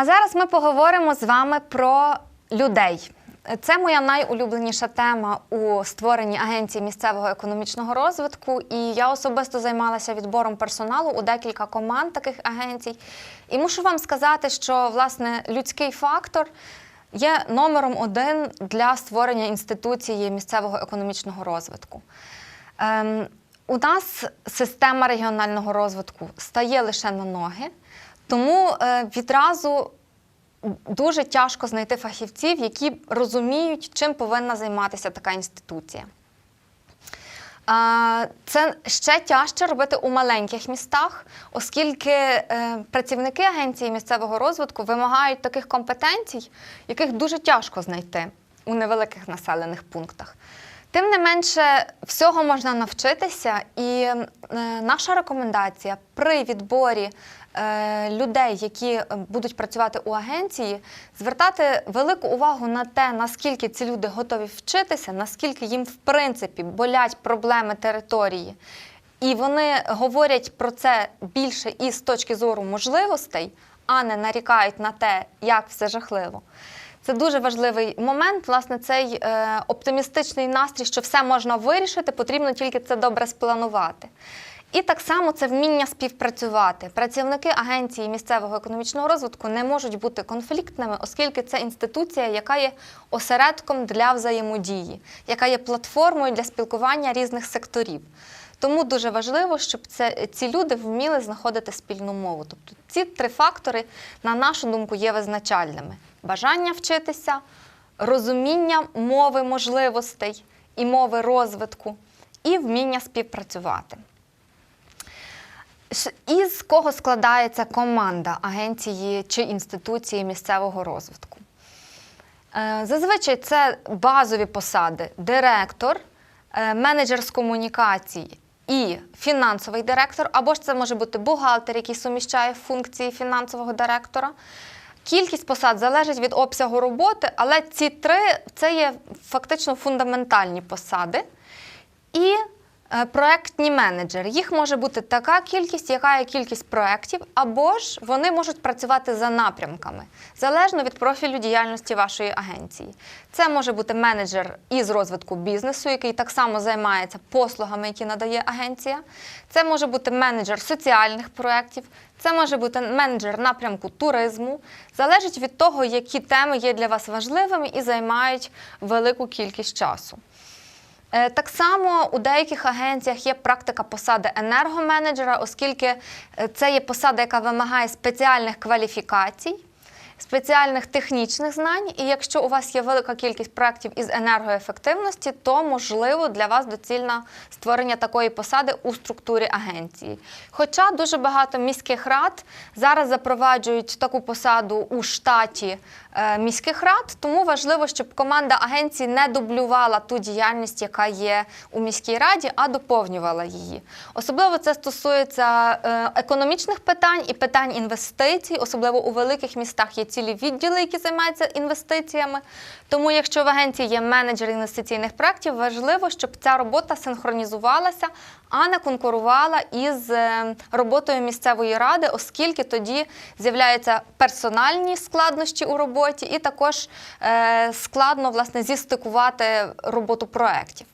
А зараз ми поговоримо з вами про людей. Це моя найулюбленіша тема у створенні агенції місцевого економічного розвитку. І я особисто займалася відбором персоналу у декілька команд таких агенцій. І мушу вам сказати, що власне людський фактор є номером один для створення інституції місцевого економічного розвитку. Ем, у нас система регіонального розвитку стає лише на ноги, тому е, відразу дуже тяжко знайти фахівців, які розуміють, чим повинна займатися така інституція. А, Це ще тяжче робити у маленьких містах, оскільки е, працівники агенції місцевого розвитку вимагають таких компетенцій, яких дуже тяжко знайти у невеликих населених пунктах. Тим не менше, всього можна навчитися, і е, наша рекомендація при відборі е, людей, які е, будуть працювати у агенції, звертати велику увагу на те, наскільки ці люди готові вчитися, наскільки їм в принципі болять проблеми території. І вони говорять про це більше і з точки зору можливостей, а не нарікають на те, як все жахливо. Це дуже важливий момент. Власне, цей е, оптимістичний настрій, що все можна вирішити, потрібно тільки це добре спланувати. І так само це вміння співпрацювати. Працівники агенції місцевого економічного розвитку не можуть бути конфліктними, оскільки це інституція, яка є осередком для взаємодії, яка є платформою для спілкування різних секторів. Тому дуже важливо, щоб це, ці люди вміли знаходити спільну мову. Тобто ці три фактори, на нашу думку, є визначальними: бажання вчитися, розуміння мови можливостей і мови розвитку, і вміння співпрацювати. Із кого складається команда агенції чи інституції місцевого розвитку? Е, Зазвичай це базові посади: директор, е, менеджер з комунікацій і фінансовий директор, або ж це може бути бухгалтер, який суміщає функції фінансового директора. Кількість посад залежить від обсягу роботи, але ці три це є фактично фундаментальні посади. І проектні менеджери. Їх може бути така кількість, яка є кількість проєктів, або ж вони можуть працювати за напрямками, залежно від профілю діяльності вашої агенції. Це може бути менеджер із розвитку бізнесу, який так само займається послугами, які надає агенція. Це може бути менеджер соціальних проєктів, це може бути менеджер напрямку туризму. Залежить від того, які теми є для вас важливими і займають велику кількість часу. Е, Так само у деяких агенціях є практика посади енергоменеджера, оскільки е, це є посада, яка вимагає спеціальних кваліфікацій, спеціальних технічних знань. І якщо у вас є велика кількість проєктів із енергоефективності, то можливо для вас доцільно створення такої посади у структурі агенції. Хоча дуже багато міських рад зараз запроваджують таку посаду у штаті е, міських рад, тому важливо, щоб команда агенції не дублювала ту діяльність, яка є у міській раді, а доповнювала її. Особливо це стосується е, економічних питань і питань інвестицій, особливо у великих містах є цілі відділи, які займаються інвестиціями. Тому, якщо в агенції є менеджер інвестиційних проєктів, важливо, щоб ця робота синхронізувалася, а не конкурувала із е, роботою місцевої ради, оскільки тоді з'являються персональні складнощі у роботі, і також е, складно власне зістикувати роботу проєктів.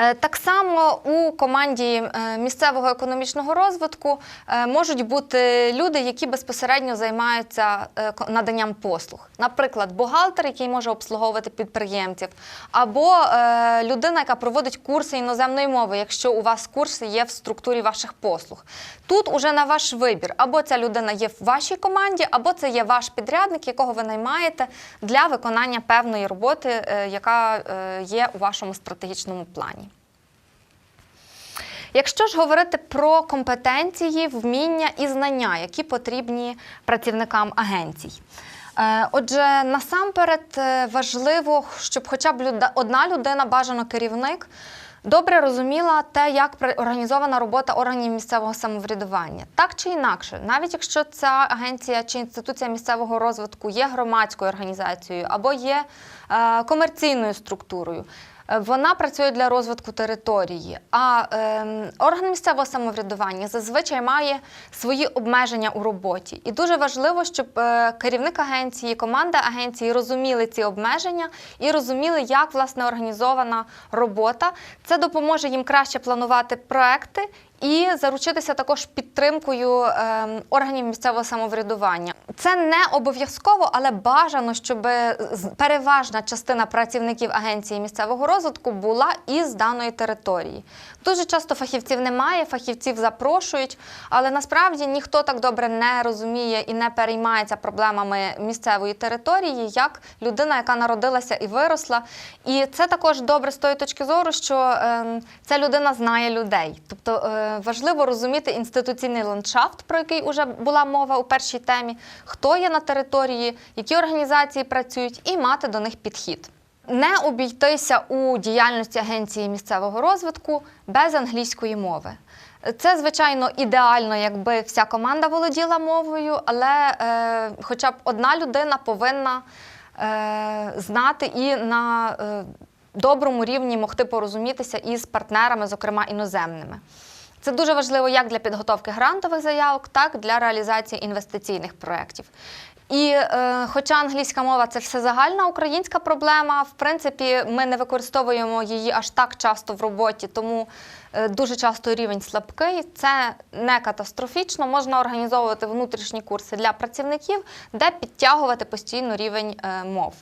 Е, Так само у команді е, місцевого економічного розвитку е, можуть бути люди, які безпосередньо займаються наданням послуг. Наприклад, бухгалтер, який може обслуговувати підприємців, або людина, яка проводить курси іноземної мови, якщо у вас курси є в структурі ваших послуг. Тут уже на ваш вибір, або ця людина є в вашій команді, або це є ваш підрядник, якого ви наймаєте для виконання певної роботи, яка є у вашому стратегічному плані. Якщо ж говорити про компетенції, вміння і знання, які потрібні працівникам агенцій. Е, Отже, насамперед е, важливо, щоб хоча б одна людина, бажано керівник, добре розуміла те, як організована робота органів місцевого самоврядування. Так чи інакше, навіть якщо ця агенція чи інституція місцевого розвитку є громадською організацією або є е, комерційною структурою. Е, Вона працює для розвитку території, а е, орган місцевого самоврядування зазвичай має свої обмеження у роботі. І дуже важливо, щоб е, керівник агенції, команда агенції розуміли ці обмеження і розуміли, як власне організована робота. Це допоможе їм краще планувати проекти. І заручитися також підтримкою ем, органів місцевого самоврядування. Це не обов'язково, але бажано, щоб переважна частина працівників агенції місцевого розвитку була із даної території. Дуже часто фахівців немає, фахівців запрошують, але насправді ніхто так добре не розуміє і не переймається проблемами місцевої території, як людина, яка народилася і виросла. І це також добре з тої точки зору, що ем, ця людина знає людей. Тобто е, важливо розуміти інституційний ландшафт, про який вже була мова у першій темі, хто є на території, які організації працюють, і мати до них підхід. Не обійтися у діяльності агенції місцевого розвитку без англійської мови. Це, звичайно, ідеально, якби вся команда володіла мовою, але е, хоча б одна людина повинна е, знати і на е, доброму рівні могти порозумітися із партнерами, зокрема іноземними. Це дуже важливо як для підготовки грантових заявок, так і для реалізації інвестиційних проєктів. І е, хоча англійська мова це все загальна українська проблема, в принципі, ми не використовуємо її аж так часто в роботі, тому е, дуже часто рівень слабкий. Це не катастрофічно. Можна організовувати внутрішні курси для працівників, де підтягувати постійно рівень е, мов.